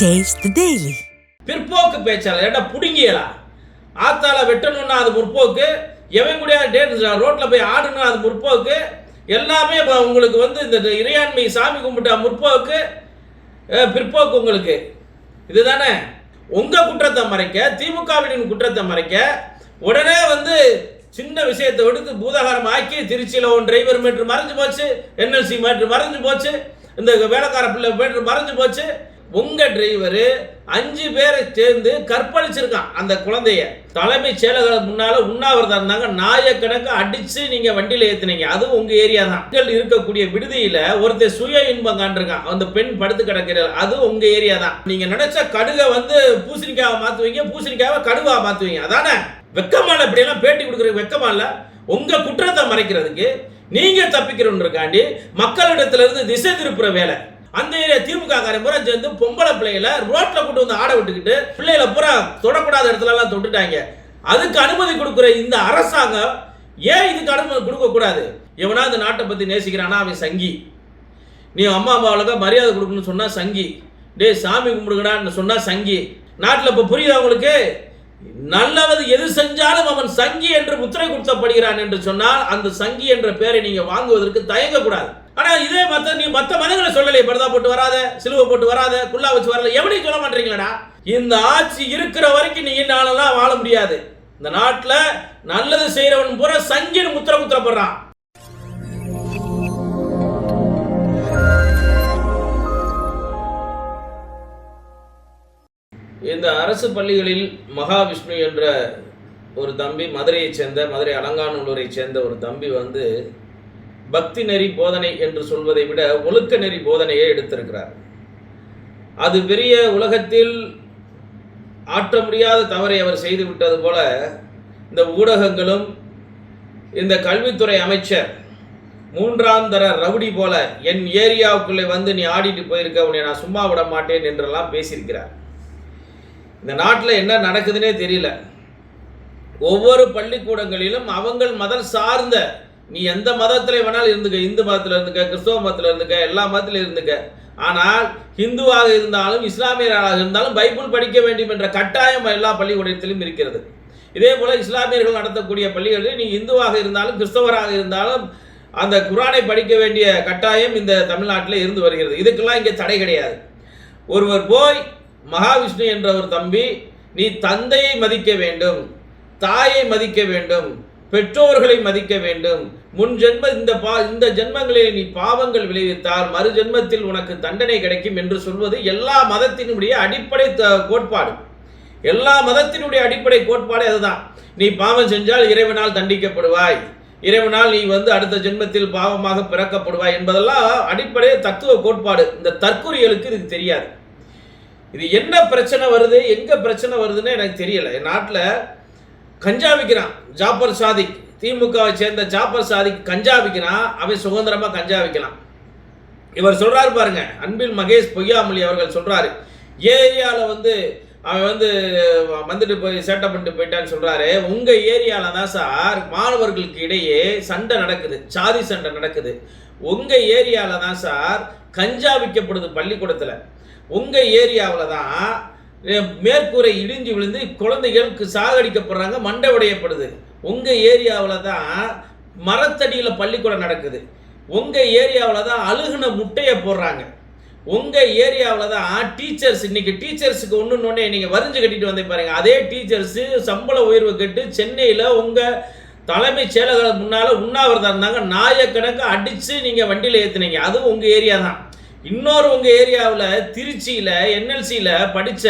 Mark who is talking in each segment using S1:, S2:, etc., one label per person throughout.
S1: Taste daily
S2: பிற்போக்கு பேச்சாளர் ஏடா புடுங்கியலா ஆத்தால வெட்டணும்னா அது முற்போக்கு எவன் கூட டே ரோட்ல போய் ஆடணும் அது முற்போக்கு எல்லாமே உங்களுக்கு வந்து இந்த இறையாண்மை சாமி கும்பிட்டா முற்போக்கு பிற்போக்கு உங்களுக்கு. இதுதானே? உங்கள் குற்றத்தை மறைக்க திமுகவின் குற்றத்தை மறைக்க உடனே வந்து சின்ன விஷயத்தை விடுத்து பூதகாரம் ஆக்கி திருச்சியில் ஒன் டிரைவர் மீட்டர் மறைஞ்சு போச்சு என்எல்சி மீட்டர் மறைஞ்சு போச்சு இந்த வேலைக்கார பிள்ளை மீட்டர் மறைஞ்சு போச்சு உங்க டிரைவர் அஞ்சு பேரை சேர்ந்து கற்பழிச்சிருக்கான் அந்த குழந்தைய. தலைமைச் செயலகம் முன்னால உண்ணாவிரதம் இருந்தாங்க. நாயக்கணக்கு அடிச்சு நீங்க வண்டியில ஏத்துனீங்க. அதுவும் உங்க ஏரியா தான். மக்கள் இருக்கக்கூடிய விடுதியில ஒருத்தர் சுய இன்பம் காண்டிருக்கான் அந்த பெண் படுத்து கிடக்கிறார் அதுவும் உங்க ஏரியா தான். நீங்க நினைச்ச கடுகை வந்து பூசணிக்காவை மாத்துவீங்க. பூசணிக்காவை கடுவா மாத்துவீங்க. அதானே? வெக்கமான இல்ல இப்படி எல்லாம் பேட்டி கொடுக்குறது வெக்கமா இல்ல? உங்க குற்றத்தை மறைக்கிறதுக்கு நீங்க தப்பிக்கிறோன்றக்காண்டி மக்களிடத்துல இருந்து திசை திருப்புற வேலை. அந்த ஏரியா திமுக காரன் பூரா சேர்ந்து பொம்பளை பிள்ளைகளை ரோட்டில் கொண்டு வந்து ஆட விட்டுக்கிட்டு பிள்ளைகளை பூரா தொடக்கூடாத இடத்துல எல்லாம் தொட்டுட்டாங்க. அதுக்கு அனுமதி கொடுக்குற இந்த அரசாங்கம் ஏன் இதுக்கு அனுமதி கொடுக்கக்கூடாது எவனா இந்த நாட்டை பற்றி நேசிக்கிறானா? அவன் சங்கி. நீ அம்மா அப்பாவுக்கு மரியாதை கொடுக்கணும்னு சொன்னால் சங்கி. டேய் சாமி கும்பிடுங்கடான்னு சொன்னால் சங்கி. நாட்டில் இப்போ புரியுது அவங்களுக்கு நல்லவது எது செஞ்சாலும் அவன் சங்கி என்று முத்திரை குத்தப்படுகிறான் என்று சொன்னால் அந்த சங்கி என்ற பெயரை நீங்க வாங்குவதற்கு தயங்கக்கூடாது. ஆனா இதே மத்த நீ மத்த மதங்களை சொல்லலையே பரதா போட்டு வராத சிலுவை போட்டு வராத குல்லா வச்சு வரல எவனையும் சொல்ல மாட்டீங்களா இந்த ஆட்சி இருக்கிற வரைக்கும் நீ நாளெல்லாம் வாழ முடியாது. இந்த நாட்டில் நல்லது செய்யறவன் பூரா சங்கின்னு முத்திர குத்திரப்படுறான் அரசு பள்ளிகளில் மகாவிஷ்ணு என்ற ஒரு தம்பி மதுரையைச் சேர்ந்த மதுரை அலங்காநல்லூரைச் சேர்ந்த ஒரு தம்பி வந்து பக்தி நெறி போதனை என்று சொல்வதை விட ஒழுக்க நெறி போதனையை எடுத்திருக்கிறார். அது பெரிய உலகத்தில் ஆற்ற முடியாத தவறை அவர் செய்து விட்டது போல இந்த ஊடகங்களும் இந்த கல்வித்துறை அமைச்சர் மூன்றாம் தர ரவுடி போல என் ஏரியாவுக்குள்ளே வந்து நீ ஆடிட்டு போயிருக்க உன்னை நான் சும்மா விட மாட்டேன் என்றெல்லாம் பேசியிருக்கிறார். இந்த நாட்டில் என்ன நடக்குதுன்னே தெரியல. ஒவ்வொரு பள்ளிக்கூடங்களிலும் அவங்கள் மதம் சார்ந்த நீ எந்த மதத்தில் வேணாலும் இருந்துக்க இந்து மதத்தில் இருந்துக்க கிறிஸ்தவ மதத்தில் இருந்துக்க எல்லா மதத்திலும் இருந்துக்க. ஆனால் ஹிந்துவாக இருந்தாலும் இஸ்லாமியராக இருந்தாலும் பைபிள் படிக்க வேண்டும் என்ற கட்டாயம் எல்லா பள்ளிக்கூடத்திலும் இருக்கிறது. இதே போல் இஸ்லாமியர்கள் நடத்தக்கூடிய பள்ளிகளில் நீ இந்துவாக இருந்தாலும் கிறிஸ்தவராக இருந்தாலும் அந்த குரானை படிக்க வேண்டிய கட்டாயம் இந்த தமிழ்நாட்டில் இருந்து வருகிறது. இதுக்கெல்லாம் இங்கே தடை கிடையாது. ஒருவர் போய் மகாவிஷ்ணு என்ற ஒரு தம்பி நீ தந்தையை மதிக்க வேண்டும் தாயை மதிக்க வேண்டும் பெற்றோர்களை மதிக்க வேண்டும். முன் ஜென்ம இந்த பா இந்த ஜென்மங்களில் நீ பாவங்கள் விளைவித்தால் மறு ஜென்மத்தில் உனக்கு தண்டனை கிடைக்கும் என்று சொல்வது எல்லா மதத்தினுடைய அடிப்படை த- கோட்பாடு. எல்லா மதத்தினுடைய அடிப்படை கோட்பாடு அதுதான். நீ பாவம் செஞ்சால் இறைவனால் தண்டிக்கப்படுவாய். இறைவனால் நீ வந்து அடுத்த ஜென்மத்தில் பாவமாக பிறக்கப்படுவாய் என்பதெல்லாம் அடிப்படை தத்துவ கோட்பாடு. இந்த தற்கொலைகளுக்கு இதுக்கு தெரியாது. இது என்ன பிரச்சனை வருது எங்க பிரச்சனை வருதுன்னு எனக்கு தெரியல. என் நாட்டில் கஞ்சா விற்கிறான் ஜாபர் சாதிக். திமுகவை சேர்ந்த ஜாபர் சாதிக் கஞ்சா விற்கிறான் அவன் சுதந்திரமா கஞ்சா விற்கலாம் இவர் சொல்றாரு பாருங்க அன்பில் மகேஷ் பொய்யாமொழி அவர்கள் சொல்றாரு. ஏரியாவில் வந்து அவன் வந்து வந்துட்டு போய் சேட்டை பண்ணிட்டு போயிட்டான்னு சொல்றாரு. உங்க ஏரியால தான் சார் மாணவர்களுக்கு இடையே சண்டை நடக்குது சாதி சண்டை நடக்குது. உங்க ஏரியால தான் சார் கஞ்சா விற்கப்படுது பள்ளிக்கூடத்துல. உங்கள் ஏரியாவில் தான் மேற்கூரை இடிஞ்சு விழுந்து குழந்தைகளுக்கு சாகடிக்கப்படுறாங்க மண்டை உடையப்படுது உங்கள் ஏரியாவில் தான் மரத்தடியில் பள்ளிக்கூடம் நடக்குது. உங்கள் ஏரியாவில் தான் அழுகுன முட்டையை போடுறாங்க. உங்கள் ஏரியாவில் தான் டீச்சர்ஸ் இன்னைக்கு டீச்சர்ஸுக்கு ஒன்று ஒன்று நீங்கள் வரிஞ்சு கட்டிட்டு வந்தே பாருங்கள் அதே டீச்சர்ஸு சம்பள உயர்வு கட்டு சென்னையில் உங்கள் தலைமை செயலகர் முன்னால் உண்ணாவிரதம் இருந்தாங்க. நாயக்கணக்கு அடித்து நீங்கள் வண்டியில் ஏற்றுனீங்க அதுவும் உங்கள் ஏரியா தான். இன்னொரு உங்கள் ஏரியாவில் திருச்சியில் என்எல்சியில் படித்த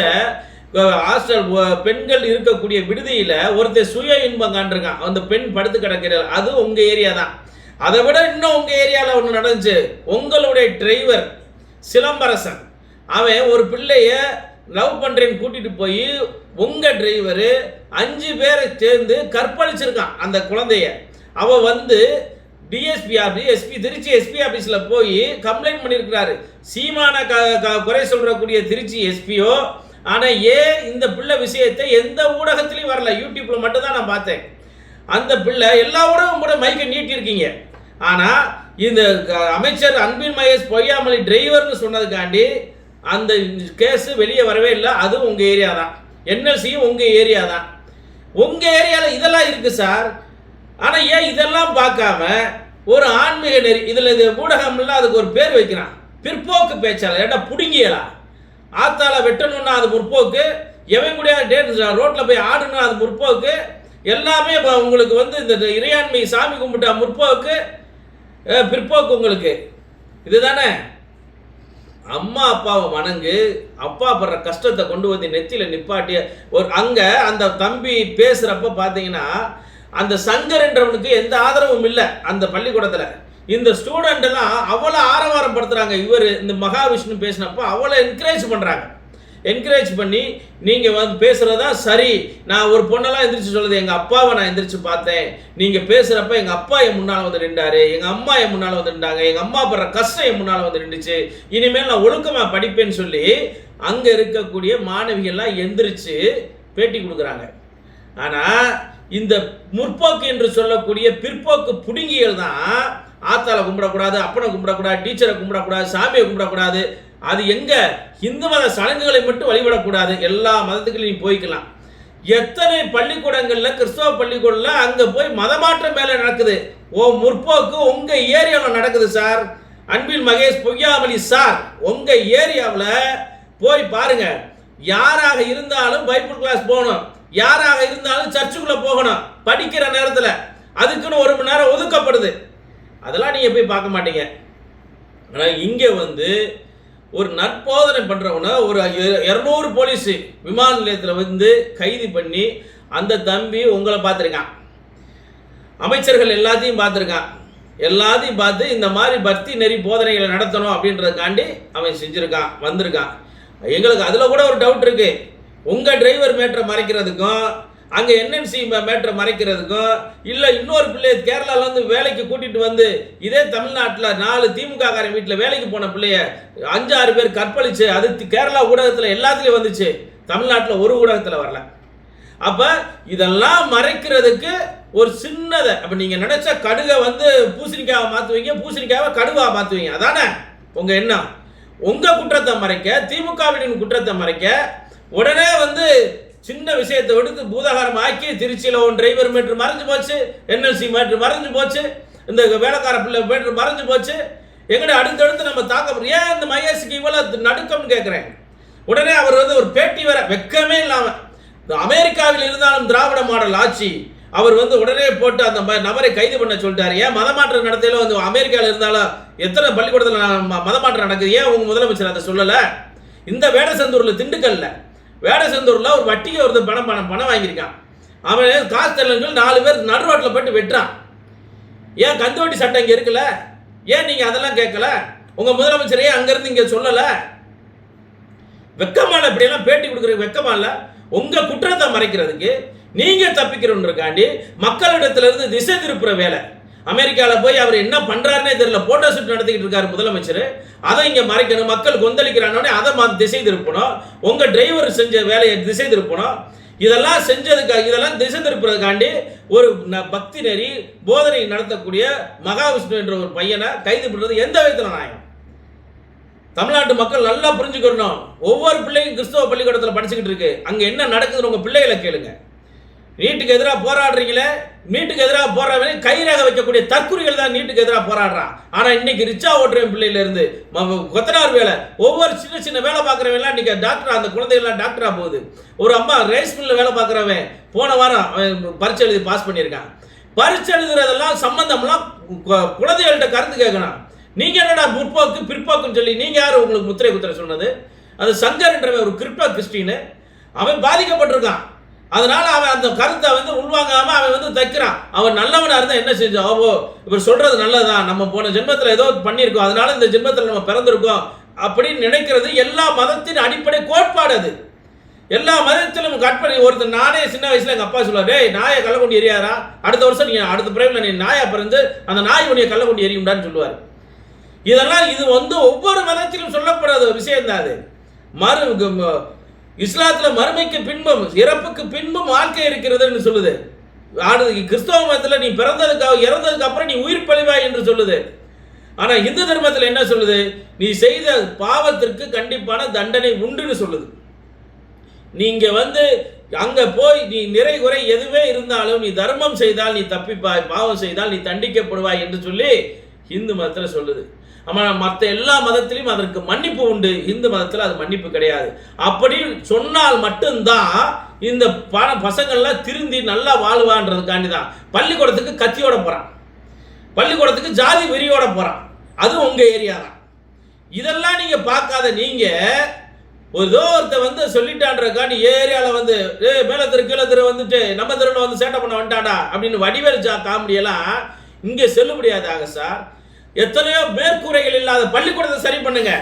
S2: ஹாஸ்டல் பெண்கள் இருக்கக்கூடிய விடுதியில் ஒருத்தர் சுய இன்பம் காண்டிருக்கான் அந்த பெண் படுத்து கிடக்கிறார். அது உங்கள் ஏரியா தான். அதை விட இன்னும் உங்கள் ஏரியாவில் ஒன்று நடந்துச்சு. உங்களுடைய டிரைவர் சிலம்பரசன். அவன் ஒரு பிள்ளைய லவ் பண்ணுறேன்னு கூட்டிகிட்டு போய் உங்கள் டிரைவரு அஞ்சு பேரை சேர்ந்து கற்பழிச்சிருக்கான் அந்த குழந்தைய. அவள் வந்து DSP office SP Trichy SP ஆஃபீஸில் போய் கம்ப்ளைண்ட் பண்ணியிருக்கிறாரு சீமான க க- குறை சொல்கிறக்கூடிய திருச்சி எஸ்பியோ ஆனால் ஏன் இந்த பிள்ளை விஷயத்தை எந்த ஊடகத்திலையும் வரல. யூடியூப்பில் மட்டும்தான் நான் பார்த்தேன். அந்த பிள்ளை எல்லா ஊடகம் கூட மைக்கை நீட்டியிருக்கீங்க ஆனால் இந்த அமைச்சர் அன்பின் மகேஷ் பொய்யாமலி டிரைவர்னு சொன்னதுக்காண்டி அந்த கேஸு வெளியே வரவே இல்லை. அதுவும் உங்கள் ஏரியா தான். என்எல்சியும் உங்கள் ஏரியா தான். உங்கள் ஏரியாவில் இதெல்லாம் இருக்குது சார் ஆனால் ஏன் இதெல்லாம் பார்க்காம ஒரு ஆன்மீக நெறி இதில் இது ஊடகம்லாம் அதுக்கு ஒரு பேர் வைக்கிறான். பிற்போக்கு பேச்சாளர் ஏட்டா புடுங்கியலா ஆத்தால வெட்டணும்னா அது முற்போக்கு எவன் கூட ரோட்டில் போய் ஆடணும் அது முற்போக்கு எல்லாமே இப்போ உங்களுக்கு வந்து இந்த இறையாண்மை சாமி கும்பிட்டா முற்போக்கு பிற்போக்கு உங்களுக்கு. இதுதானே? அம்மா அப்பாவை வணங்கு அப்பா படுற கஷ்டத்தை கொண்டு வந்து நெத்தியில் நிப்பாட்டிய ஒரு அங்கே அந்த தம்பி பேசுகிறப்ப பார்த்தீங்கன்னா அந்த சங்கர் என்றவனுக்கு எந்த ஆதரவும் இல்லை அந்த பள்ளிக்கூடத்தில். இந்த ஸ்டூடெண்ட் எல்லாம் அவ்வளோ ஆரவாரம் படுத்துறாங்க இவர் இந்த மகாவிஷ்ணு பேசினப்போ அவ்வளோ என்கரேஜ் பண்ணுறாங்க என்கரேஜ் பண்ணி நீங்கள் வந்து பேசுகிறதா சரி. நான் ஒரு பொண்ணெல்லாம் எந்திரிச்சு சொல்லுது. எங்கள் அப்பாவை நான் எந்திரிச்சு பார்த்தேன். நீங்கள் பேசுகிறப்ப எங்கள் அப்பா என் முன்னால் வந்து நின்றாரு. எங்கள் அம்மா என் முன்னால் வந்து நின்றாங்க. எங்கள் அம்மா படுற கஷ்டம் என் முன்னால் வந்து நின்றுச்சு. இனிமேல் நான் ஒழுக்கமாக படிப்பேன்னு சொல்லி அங்கே இருக்கக்கூடிய மாணவிகள்லாம் எந்திரிச்சு பேட்டி கொடுக்குறாங்க. ஆனால் இந்த முற்போக்கு என்று சொல்லக்கூடிய பிற்போக்கு புடுங்கிகள் தான் ஆத்தால கும்பிடக்கூடாது அப்பனை கும்பிடக்கூடாது டீச்சரை கும்பிடக்கூடாது சாமியை கும்பிடக்கூடாது. அது எங்க? இந்து மத சடங்குகளை மட்டும் வழிபடக்கூடாது. எல்லா மதத்துக்குலையும் நீ போய்க்கலாம். எத்தனை பள்ளிக்கூடங்களில் கிறிஸ்தவ பள்ளிக்கூடத்தில் அங்கே போய் மதமாற்றம் மேலே நடக்குது. ஓ முற்போக்கு உங்கள் ஏரியாவில் நடக்குது சார். அன்பில் மகேஷ் பொய்யாமலி சார் உங்கள் ஏரியாவில் போய் பாருங்க. யாராக இருந்தாலும் பைபிள் கிளாஸ் போகணும். யாராக இருந்தாலும் சர்ச்சுக்குள்ளே போகணும். படிக்கிற நேரத்தில் அதுக்குன்னு ஒரு மணி நேரம் ஒதுக்கப்படுது. அதெல்லாம் நீங்கள் போய் பார்க்க மாட்டீங்க. ஆனால் இங்கே வந்து ஒரு நற்போதனை பண்ணுறவன ஒரு இரநூறு போலீஸ் விமான நிலையத்தில் வந்து கைது பண்ணி அந்த தம்பி உங்களை பார்த்துருக்கான். அமைச்சர்கள் எல்லாத்தையும் பார்த்துருக்கான். எல்லாத்தையும் பார்த்து இந்த மாதிரி பக்தி நெறி போதனைகளை நடத்தணும் அப்படின்றதுக்காண்டி அவன் செஞ்சுருக்கான் வந்திருக்கான். எங்களுக்கு அதில் கூட ஒரு டவுட் இருக்குது உங்கள் டிரைவர் மேட்டரை மறைக்கிறதுக்கும் அங்கே என்என்சி மேட்டரை மறைக்கிறதுக்கும் இல்லை இன்னொரு பிள்ளைய கேரளாவிலேருந்து வேலைக்கு கூட்டிட்டு வந்து இதே தமிழ்நாட்டில் நாலு திமுக காரன் வீட்டில் வேலைக்கு போன பிள்ளைய அஞ்சு ஆறு பேர் கற்பழிச்சு அது கேரளா ஊடகத்தில் எல்லாத்துலேயும் வந்துச்சு. தமிழ்நாட்டில் ஒரு ஊடகத்தில் வரல. அப்போ இதெல்லாம் மறைக்கிறதுக்கு ஒரு சின்னதை அப்போ நீங்கள் நினச்ச கடுகை வந்து பூசணிக்காவை மாற்றுவீங்க பூசணிக்காவை கடுவாக மாற்றுவீங்க அதானே? உங்கள் எண்ணம். உங்கள் குற்றத்தை மறைக்க திமுகவின் குற்றத்தை மறைக்க உடனே வந்து சின்ன விஷயத்தை எடுத்து பூதகாரம் ஆக்கி திருச்சியில் ஒன் டிரைவர் மீட்டர் மறைஞ்சு போச்சு என்எல்சி மீட்டர் மறைஞ்சு போச்சு இந்த வேலைக்கார பிள்ளை மீட்டர் மறைஞ்சு போச்சு. எங்கட அடுத்தடுத்து நம்ம தாக்க ஏன் இந்த மகேஷுக்கு இவ்வளவு நடுக்கம்னு கேட்குறேன் உடனே அவர் வந்து ஒரு பேட்டி வர வெக்கமே இல்லாமல் இந்த அமெரிக்காவில் இருந்தாலும் திராவிட மாடல் ஆட்சி அவர் வந்து உடனே போட்டு அந்த நபரை கைது பண்ண சொல்லிட்டாரு. ஏன் மதமாற்றம் நடத்தையில வந்து அமெரிக்காவில் இருந்தாலும் எத்தனை பள்ளிக்கூடத்தில் ம- மதமாற்றம் நடக்குது? ஏன் உங்க முதலமைச்சர் அதை சொல்லலை? இந்த வேடசந்தூரில் திண்டுக்கல்ல வேடசந்தூர்ல ஒரு வட்டிக்கு ஒருத்தர் பணம் பணம் பணம் வாங்கியிருக்கான். அவன் காசு தெரியலன்னு நாலு பேர் நடு ரோட்டில் போட்டு வெட்டுறான். ஏன் கந்துவட்டி சட்டம் இங்கே இருக்குல்ல? ஏன் நீங்கள் அதெல்லாம் கேட்கல? உங்கள் முதலமைச்சரையே அங்கேருந்து இங்கே சொல்லலை. வெக்கமான இப்படியெல்லாம் பேட்டி கொடுக்குற வெக்கமா இல்லை. உங்கள் குற்றத்தை மறைக்கிறதுக்கு நீங்கள் தப்பிக்கிறோன்றக்காண்டி மக்களிடத்துலேருந்து திசை திருப்புற வேலை. அமெரிக்காவில் போய் அவர் என்ன பண்ணுறாருனே தெரியல. போட்டோ ஷூட் நடத்திக்கிட்டு இருக்காரு முதலமைச்சர். அதை இங்கே மறைக்கணும். மக்கள் கொந்தளிக்கிறானே அதை மா- திசை திருப்பணும் உங்கள் டிரைவர் செஞ்ச வேலையை திசை திருப்பணும் இதெல்லாம் செஞ்சதுக்காக இதெல்லாம் திசை திருப்புறதுக்காண்டி ஒரு ந- பக்தி நெறி போதனை நடத்தக்கூடிய மகாவிஷ்ணு என்ற ஒரு பையனை கைது பண்ணுறது எந்த விதத்தில் நியாயம்? தமிழ்நாட்டு மக்கள் நல்லா புரிஞ்சுக்கணும். ஒவ்வொரு பிள்ளையும் கிறிஸ்தவ பள்ளிக்கூடத்தில் படிச்சுக்கிட்டு இருக்கு. அங்கே என்ன நடக்குதுன்னு உங்கள் பிள்ளைகளை கேளுங்க. நீட்டுக்கு எதிராக போராடுறீங்களே நீட்டுக்கு எதிராக போராடுறவங்க கைரேகை வைக்கக்கூடிய தற்குறிகள் தான் நீட்டுக்கு எதிராக போராடுறான் ஆனால் இன்னைக்கு ரிச்சா ஓட்டுறவன் பிள்ளையிலேருந்து கொத்தனார் வேலை ஒவ்வொரு சின்ன சின்ன வேலை பார்க்குறவன் இன்னைக்கு டாக்டர் அந்த குழந்தைகள்லாம் டாக்டராக போகுது. ஒரு அம்மா ரைஸ் மில்லில் வேலை பார்க்குறவன் போன வாரம் அவன் பரீட்சை எழுதி பாஸ் பண்ணியிருக்கான். பரீட்சை எழுதுறதெல்லாம் சம்மந்தம்லாம் குழந்தைகள்கிட்ட கருத்து கேட்கணும். நீங்கள் என்னடா முற்போக்கு பிற்போக்குன்னு சொல்லி நீங்கள் யார் உங்களுக்கு முத்திரை குத்திரை சொன்னது? அது சங்கர்ன்றவன் ஒரு கிறிஸ்டோ கிறிஸ்டின்னு. அவன் பாதிக்கப்பட்டிருக்கான். அதனால அவன் அந்த கருத்தை வந்து உள்வாங்காம அவன் வந்து தைக்கிறான். அவன் நல்லவனா இருந்தா என்ன செஞ்சான் ஓ இவர் சொல்றது நல்லதான் நம்ம போன ஜென்மத்துல ஏதோ பண்ணியிருக்கோம். அதனால இந்த ஜென்மத்துல நம்ம பிறந்திருக்கோம் அப்படின்னு நினைக்கிறது எல்லா மதத்தின் அடிப்படை கோட்பாடு அது. எல்லா மதத்திலும் கற்பனை ஒருத்தர் நானே சின்ன வயசுல எங்க அப்பா சொல்லுவார் டேய் நாயை கள்ளக்குண்டி எரியாரா அடுத்த வருஷம் நீ அடுத்த பிறவில நீ நாயா பிறந்து அந்த நாய் உன்னைய கள்ளக்குண்டி எரியும்டான்னு சொல்லுவார். இதெல்லாம் இது வந்து ஒவ்வொரு மதத்திலும் சொல்லப்படாத ஒரு விஷயம் தான் அது. மறு க- இஸ்லாத்துல மறுமைக்கு பின்பும் இறப்புக்கு பின்பும் வாழ்க்கை இருக்கிறதுன்னு சொல்லுது. ஆனது கிறிஸ்தவ மதத்தில் நீ பிறந்ததுக்கு இறந்ததுக்கு அப்புறம் நீ உயிர் பழிவாய் என்று சொல்லுது. ஆனால் இந்து தர்மத்தில் என்ன சொல்லுது? நீ செய்த பாவத்திற்கு கண்டிப்பான தண்டனை உண்டுன்னு சொல்லுது. நீங்க வந்து அங்க போய் நீ நிறை குறை எதுவே இருந்தாலும் நீ தர்மம் செய்தால் நீ தப்பிப்பாய் பாவம் செய்தால் நீ தண்டிக்கப்படுவாய் என்று சொல்லி இந்து மதத்தில் சொல்லுது. ஆமாம் மற்ற எல்லா மதத்திலையும் அதற்கு மன்னிப்பு உண்டு. இந்து மதத்தில் அது மன்னிப்பு கிடையாது. அப்படி சொன்னால் மட்டும்தான் இந்த ப பசங்கள்லாம் திருந்தி நல்லா வாழ்வான்றதுக்காண்டி தான் பள்ளிக்கூடத்துக்கு கத்தியோட போகிறான் பள்ளிக்கூடத்துக்கு ஜாதி வெறியோட போகிறான் அது உங்கள் ஏரியா தான் இதெல்லாம் நீங்கள் பார்க்காத நீங்கள் ஒரு ஏதோ வந்து சொல்லிட்டான்றக்காண்டி ஏரியாவில் வந்து ஏ மேல தெரு கீழே தெரு வந்துட்டு நம்ம தெருவில் வந்து சேட்டை பண்ண வந்துட்டாடா அப்படின்னு வடிவேல் ஜா காமெடியெல்லாம் இங்கே செல்லுபடியாதாக சார். எத்தனையோ மேற்கூரைகள் இல்லாத பள்ளிக்கூடத்தை சரி பண்ணுங்க.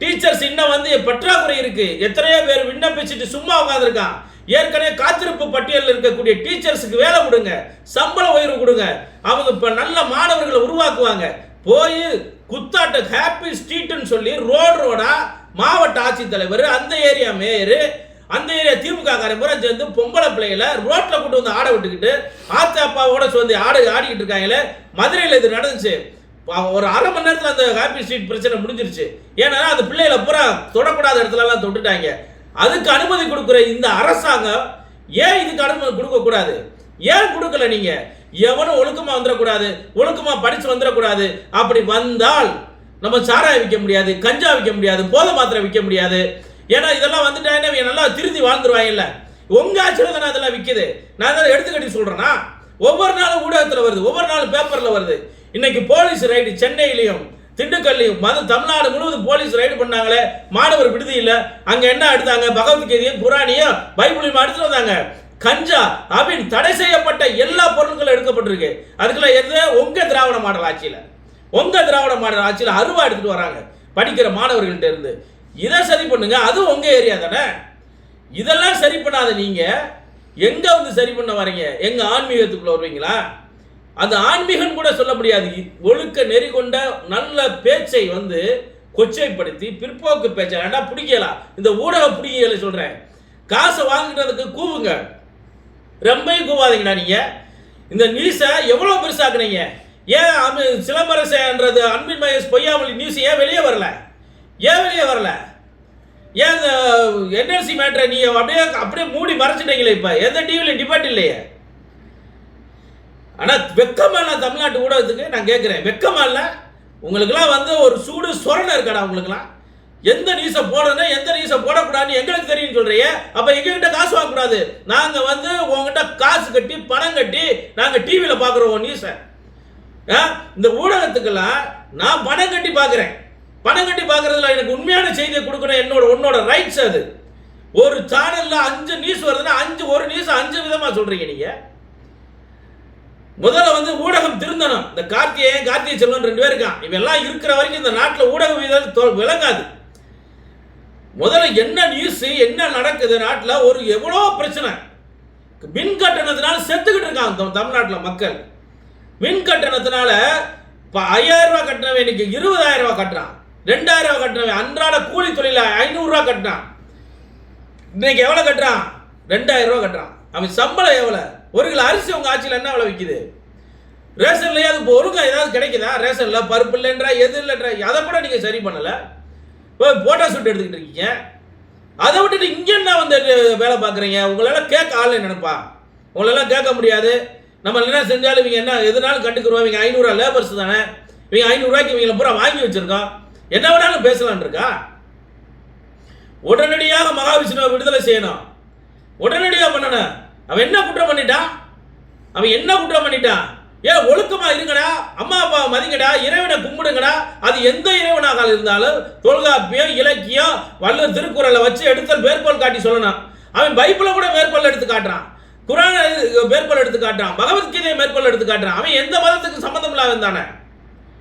S2: டீச்சர்ஸ் இன்னும் வந்து பற்றாக்குறை இருக்கு. எத்தனையோ பேர் விண்ணப்பிச்சுட்டு சும்மா உட்காந்துருக்கான் ஏற்கனவே காத்திருப்பு பட்டியலில் இருக்கக்கூடிய டீச்சர்ஸுக்கு வேலை கொடுங்க. சம்பள உயர்வு கொடுங்க. அவங்க இப்போ நல்ல மாணவர்களை உருவாக்குவாங்க. போய் குத்தாட்ட ஹாப்பி ஸ்ட்ரீட்னு சொல்லி ரோடு ரோடா மாவட்ட ஆட்சித்தலைவர் அந்த ஏரியா மேயர் அந்த ஏரியா திமுக காரன் பூரா சேர்ந்து பொம்பளை பிள்ளைகளை ரோட்டில் கொண்டு வந்து ஆட விட்டுக்கிட்டு ஆத்தா அப்பாவோட சேர்ந்து ஆடு ஆடிக்கிட்டு இருக்காங்களே. மதுரையில் இது நடந்துச்சு. ஒரு அரை மணி நேரத்தில் அந்த ஹாப்பி ஸ்ட்ரீட் பிரச்சனை முடிஞ்சிருச்சு. ஏன்னா அந்த பிள்ளைகளை பூரா தொடக்கூடாத இடத்துலலாம் தொட்டுட்டாங்க. அதுக்கு அனுமதி கொடுக்குற இந்த அரசாங்கம் ஏன் இதுக்கு அனுமதி கொடுக்கக்கூடாது? ஏன் கொடுக்கல நீங்கள் எவனும் ஒழுக்கமாக வந்துடக்கூடாது ஒழுக்கமாக படித்து வந்துடக்கூடாது. அப்படி வந்தால் நம்ம சாராயம் விற்க முடியாது கஞ்சா விற்க முடியாது போதை மாத்திரை விற்க முடியாது. ஏன்னா இதெல்லாம் வந்துட்டாங்கன்னா நல்லா திருந்தி வாழ்ந்துருவாங்கல்ல உங்கள் ஆட்சியில் தானே அதெல்லாம் விற்கிது நான் அதெல்லாம் எடுத்துக்கட்டி சொல்கிறேன்னா ஒவ்வொரு நாளும் ஊடகத்தில் வருது ஒவ்வொரு நாளும் பேப்பரில் வருது. இன்னைக்கு போலீஸ் ரைடு சென்னையிலையும் திண்டுக்கல்லையும் மது தமிழ்நாடு முழுவதும் போலீஸ் ரைடு பண்ணாங்களே மாணவர் விடுதியில் அங்கே என்ன எடுத்தாங்க? பகவத்கீதையும் புராணியும் பைபிளையும் எடுத்துட்டு வந்தாங்க. கஞ்சா அப்படின்னு தடை செய்யப்பட்ட எல்லா பொருட்களும் எடுக்கப்பட்டிருக்கு. அதுக்குள்ள எது? உங்க திராவிட மாடல் ஆட்சியில். உங்க திராவிட மாடல் ஆட்சியில் அருவா எடுத்துட்டு வராங்க படிக்கிற மாணவர்கள்ட்ட இருந்து. இதை சரி பண்ணுங்க. அதுவும் உங்க ஏரியா தானே? இதெல்லாம் சரி பண்ணாத நீங்க எங்க வந்து சரி பண்ண வரீங்க? எங்க ஆன்மீகத்துக்குள்ள வருவீங்களா? அந்த ஆன்மீகம் கூட சொல்ல முடியாது. ஒழுக்க நெறி கொண்ட நல்ல பேச்சை வந்து கொச்சைப்படுத்தி பிற்போக்கு பேச்சை ஏன்டா பிடிக்கலாம் இந்த ஊடக பிடிக்கல சொல்றேன். காசை வாங்கிட்டதுக்கு கூவுங்க. ரொம்பவும் கூவாதீங்கடா நீங்க. இந்த நியூஸை எவ்வளோ பெருசாக்குனீங்க? ஏன் அமி சிலம்பரசன்றது அன்பின் மகேஷ் பொய்யாமொழி நியூஸ் ஏன் வெளியே வரல? ஏன் வெளியே வரல? ஏன் இந்த என்எல்சி மேட்ரை நீங்கள் அப்படியே அப்படியே மூடி மறைச்சிட்டீங்களே இப்போ? எந்த டிவிலையும் டிபேட் இல்லையே. ஆனால் வெக்கமா இல்லை தமிழ்நாட்டு ஊடகத்துக்கு நான் கேட்குறேன் வெக்கமா இல்லை உங்களுக்கெல்லாம் வந்து ஒரு சூடு சொரணை இருக்காடா உங்களுக்குலாம் எந்த நியூஸை போடணும் எந்த நியூஸை போடக்கூடாதுன்னு எங்களுக்கு தெரியும் சொல்றியே. அப்போ எங்ககிட்ட காசு வாங்கக்கூடாது. நாங்கள் வந்து உங்ககிட்ட காசு கட்டி பணம் கட்டி நாங்கள் டிவியில் பார்க்குறோம் நியூஸை ஆ, இந்த ஊடகத்துக்கெல்லாம் நான் பணம் கட்டி பார்க்குறேன் பணம் கட்டி பார்க்குறதுல எனக்கு உண்மையான செய்தியை கொடுக்கணும். என்னோட உன்னோட ரைட்ஸ் அது. ஒரு சேனல்ல அஞ்சு நியூஸ் வருதுன்னா அஞ்சு ஒரு நியூஸ் அஞ்சு விதமா சொல்றீங்க நீங்க. முதல்ல வந்து ஊடகம் திருந்தணும். இந்த கார்த்திகேயன் கார்த்திகை செல்வன் ரெண்டு பேர் இருக்கான் இவெல்லாம் இருக்கிற வரைக்கும் இந்த நாட்டில் ஊடகம் தொ- விளங்காது. முதல்ல என்ன நியூஸ் என்ன நடக்குது நாட்டில்? ஒரு எவ்வளோ பிரச்சனை? மின் கட்டணத்தினால செத்துக்கிட்டு இருக்காங்க தமிழ்நாட்டில் மக்கள். மின் கட்டணத்தினால இப்போ ஐயாயிரம் ரூபா கட்டினவன் இன்னைக்கு இருபதாயிரம் ரூபா கட்டுறான். ரெண்டாயிரம் ரூபா கட்டினவன் அன்றாட கூலி தொழில ஐநூறுரூவா கட்டினான் இன்னைக்கு எவ்வளோ கட்டுறான்? ரெண்டாயிரம் ரூபா கட்டுறான். அவன் சம்பளம் எவ்வளோ ஒரு கிலோ அரிசி உங்கள் ஆட்சியில் என்ன விலை விற்கிது ரேஷன்லயே அது இப்போ ஒழுங்கா ஏதாவது கிடைக்குதா? ரேஷனில் பருப்பு இல்லைன்றா எது இல்லைன்றா அதை கூட நீங்கள் சரி பண்ணலை. இப்போ போட்டோ ஷூட் எடுத்துக்கிட்டு இருக்கீங்க. அதை விட்டுட்டு இங்கே என்ன வந்து வேலை பார்க்குறீங்க? உங்களெல்லாம் கேட்க ஆள் நினைப்பா? உங்களெல்லாம் கேட்க முடியாது. நம்ம என்ன செஞ்சாலும் இவங்க என்ன எதுனாலும் கண்டுக்குருவோம் இவங்க ஐநூறுரூவா லேபர்ஸ் தானே. இவங்க ஐநூறுரூவாய்க்கு இவங்களை பூரா வாங்கி வச்சுருக்கோம். என்ன வேணாலும் பேசலான் இருக்கா? உடனடியாக மகாவிஷ்ணுவை விடுதலை செய்யணும். உடனடியாக பண்ணணும். அவன் என்ன குற்றம் பண்ணிட்டான்? அவன் என்ன குற்றம் பண்ணிட்டான்? ஏன் ஒழுக்கமா இருங்கடா. அம்மா அப்பா மதிங்கடா. இறைவனை கும்பிடுங்கடா. அது எந்த இறைவனாக இருந்தாலும் தொல்காப்பியம் இலக்கியம் வள்ளுவர் திருக்குறளை வச்சு எடுத்தல் மேற்கோள் காட்டி சொல்லணும். அவன் பைபிளை கூட மேற்கோள் எடுத்து காட்டுறான். குரான மேற்கோள் எடுத்து காட்டுறான். பகவத்கீதையை மேற்கோள் எடுத்து காட்டுறான். அவன் எந்த மதத்துக்கு சம்மந்தம் இல்லாதவன் தானே.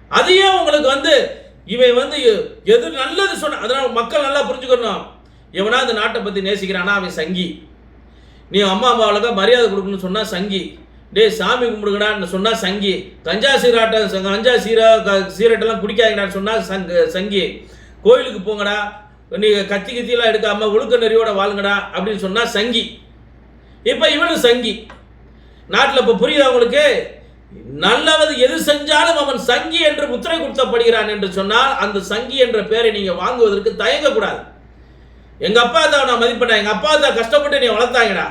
S2: அதையே உங்களுக்கு வந்து இவன் வந்து எது நல்லது சொன்ன அதனால மக்கள் நல்லா புரிஞ்சுக்கணும். எவனா இந்த நாட்டை பத்தி நேசிக்கிறானா? அவன் சங்கி. நீ அம்மா அப்பாவுக்கு மரியாதை கொடுக்கணும்னு சொன்னால் சங்கி. டேய் சாமி கும்பிடுங்கடான்னு சொன்னால் சங்கி. கஞ்சா சீராட்டம் கஞ்சா சீரா க- சீரட்டெல்லாம் குடிக்காதீங்கடான்னு சொன்னால் சங்க சங்கி. கோயிலுக்கு போங்கடா. நீங்கள் கத்தி கத்தியெல்லாம் எடுக்காம ஒழுக்க நெறியோட வாழுங்கடா அப்படின்னு சொன்னால் சங்கி. இப்போ இவனு சங்கி. நாட்டில் இப்போ புரியுது அவங்களுக்கு நல்லவது எது செஞ்சாலும் அவன் சங்கி என்று முத்திரை கொடுத்தப்படுகிறான் என்று சொன்னால் அந்த சங்கி என்ற பெயரை நீங்கள் வாங்குவதற்கு தயங்கக்கூடாது. எங்கள் அப்பா தான் நான் மதிப்பேன் எங்கள் அப்பா தான் கஷ்டப்பட்டு நீ வளர்த்தாங்கடா.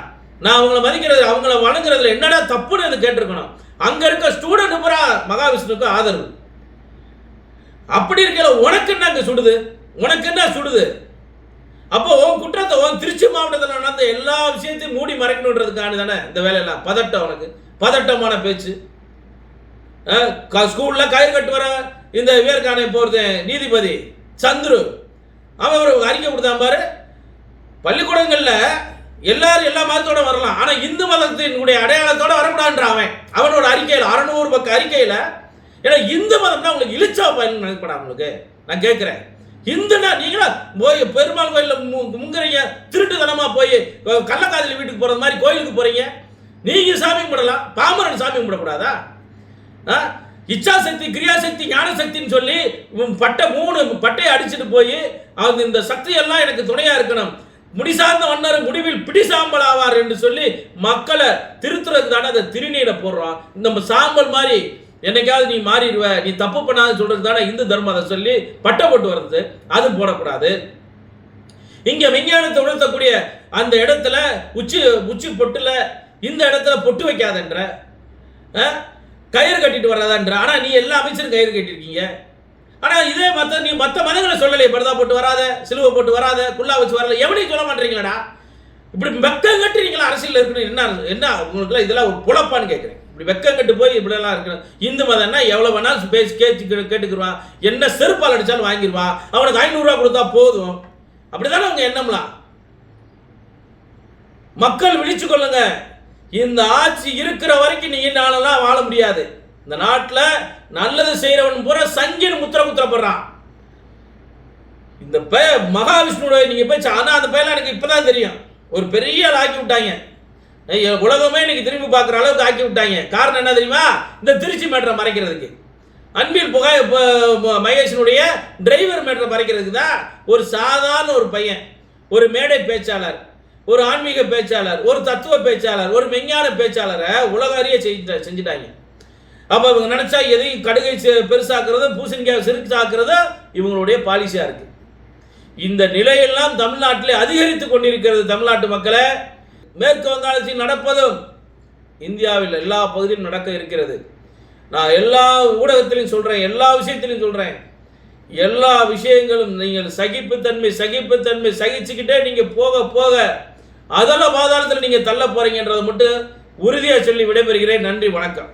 S2: நான் அவங்கள மதிக்கிறது அவங்கள வணங்குறதுல என்னடா தப்புன்னு அது கேட்டிருக்கணும். அங்கே இருக்க ஸ்டூடெண்ட் பூரா மகாவிஷ்ணுக்கு ஆதரவு. அப்படி இருக்கல உனக்கு என்ன அங்கே சுடுது? உனக்கு என்ன சுடுது? அப்போ உன் குற்றத்தை உன் திருச்சி மாவட்டத்தில் நடந்த எல்லா விஷயத்தையும் மூடி மறைக்கணுன்றதுக்கான தானே இந்த வேலையெல்லாம்? பதட்டம் உனக்கு. பதட்டமான பேச்சு. ஸ்கூலில் கயிறு கட்டு வர இந்த விவேர்கானை போகிறது நீதிபதி சந்துரு. அவன் ஒரு அறிக்கை கொடுத்தான் பாரு. பள்ளிக்கூடங்களில் எல்லாரும் எல்லா மதத்தோட வரலாம். ஆனால் இந்து மதத்தினுடைய அடையாளத்தோட வரக்கூடாதுன்ற அவன். அவனோட அறிக்கையில் அறநூறு பக்க அறிக்கையில் ஏன்னா இந்து மதம்னா உங்களுக்கு இழிச்சா பயன் நினைப்படா உங்களுக்கு. நான் கேட்குறேன். இந்துனா நீங்களா போய் பெருமாள் கோயிலில் மு- முங்குறீங்க தனமாக போய் கள்ளக்காதலி வீட்டுக்கு போகிறது மாதிரி கோயிலுக்கு போகிறீங்க நீங்கள் சாமி கும்பிடலாம் பாமரன் சாமி கும்பிடக்கூடாதா? ஆ? இச்சாசக்தி கிரியாசக்தி ஞானசக்தின்னு சொல்லி பட்டை மூணு பட்டையை அடிச்சுட்டு போய் அவங்க இந்த சக்தி எல்லாம் எனக்கு துணையா இருக்கணும். முடிசார்ந்த மன்னர் முடிவில் பிடிசாம்பல் ஆவார் என்று சொல்லி மக்களை திருத்துறது தானே அந்த திருநீரை போடுறோம் நம்ம சாம்பல் மாதிரி என்னைக்காவது நீ மாறிடுவ நீ தப்பு பண்ணாத சொல்றது தானே இந்து தர்மம் அதை சொல்லி பட்டை போட்டு வர்றது அது போடக்கூடாது. இங்கே விஞ்ஞானத்தை உணர்த்தக்கூடிய அந்த இடத்துல உச்சி உச்சி பொட்டுல இந்த இடத்துல பொட்டு வைக்காதன்ற ஆ? கயிறு கட்டிட்டு வர்றதான்ற. ஆனா நீ எல்லா அமைச்சரும் கயிறு கட்டியிருக்கீங்க. ஆனா இதே மத்த நீ மத்த மதங்களை சொல்லலையே பரதா போட்டு வராத சிலுவை போட்டு வராத குல்லா வச்சு வரல. எவனையும் சொல்ல மாட்டீங்களாடா? இப்படி வெக்கம் கட்டுறீங்களா அரசியல் இருக்கணும். என்ன என்ன உங்களுக்கு இதெல்லாம் ஒரு புலப்பான்னு கேட்குறேன். இப்படி வெக்கம் கட்டு போய் இப்படிலாம் இருக்கணும். இந்து மதம்னா எவ்வளோ வேணாலும் பேசி கேட்டு கேட்டுக்குருவான் என்ன செருப்பால் அடிச்சாலும் வாங்கிடுவான் அவனுக்கு ஐநூறுரூவா கொடுத்தா போதும். அப்படிதானே உங்க எண்ணம்லாம்? மக்கள் விழிச்சு கொள்ளுங்க. இந்த ஆட்சி இருக்கிற வரைக்கும் நீ நாளெல்லாம் வாழ முடியாது. இந்த நாட்டில் நல்லது செய்யறவன் பூரா சங்கின் முத்திர குத்திரப்படுறான். இந்த பே மகாவிஷ்ணுடைய நீங்கள் பேச்சு ஆனால் அந்த பேர்லாம் எனக்கு இப்போ தான் தெரியும். ஒரு பெரிய ஆள் ஆக்கி விட்டாங்க. உலகமே இன்னைக்கு திரும்பி பார்க்குற அளவுக்கு ஆக்கி விட்டாங்க. காரணம் என்ன தெரியுமா? இந்த திருச்சி மேட்டரை மறைக்கிறதுக்கு. அன்பில் புகை மகேஷனுடைய டிரைவர் மேட்டரை மறைக்கிறதுக்கு தான் ஒரு சாதாரண ஒரு பையன் ஒரு மேடை பேச்சாளர். ஒரு ஆன்மீக பேச்சாளர் ஒரு தத்துவ பேச்சாளர் ஒரு விஞ்ஞான பேச்சாளரை உலக அறிய செஞ்சு செஞ்சுட்டாங்க. அப்போ இவங்க நினச்சா எதையும் கடுகை செ- பெருசாக்குறது பூசணிக்காய் சிறுசாக்குறது இவங்களுடைய பாலிசியாக இருக்குது இந்த நிலையெல்லாம் தமிழ்நாட்டிலே அதிகரித்து கொண்டிருக்கிறது தமிழ்நாட்டு மக்களை. மேற்கு வங்காளத்தில் நடப்பதும் இந்தியாவில் எல்லா பகுதியிலும் நடக்க இருக்கிறது. நான் எல்லா ஊடகத்திலையும் சொல்கிறேன் எல்லா விஷயத்திலையும் சொல்கிறேன் எல்லா விஷயங்களும் நீங்கள் சகிப்புத்தன்மை சகிப்புத்தன்மை சகிச்சுக்கிட்டே நீங்கள் போக போக அதெல்லாம் பாதாளத்தில் நீங்கள் தள்ள போறீங்கன்றதை மட்டும் உறுதியாக சொல்லி விடைபெறுகிறேன். நன்றி வணக்கம்.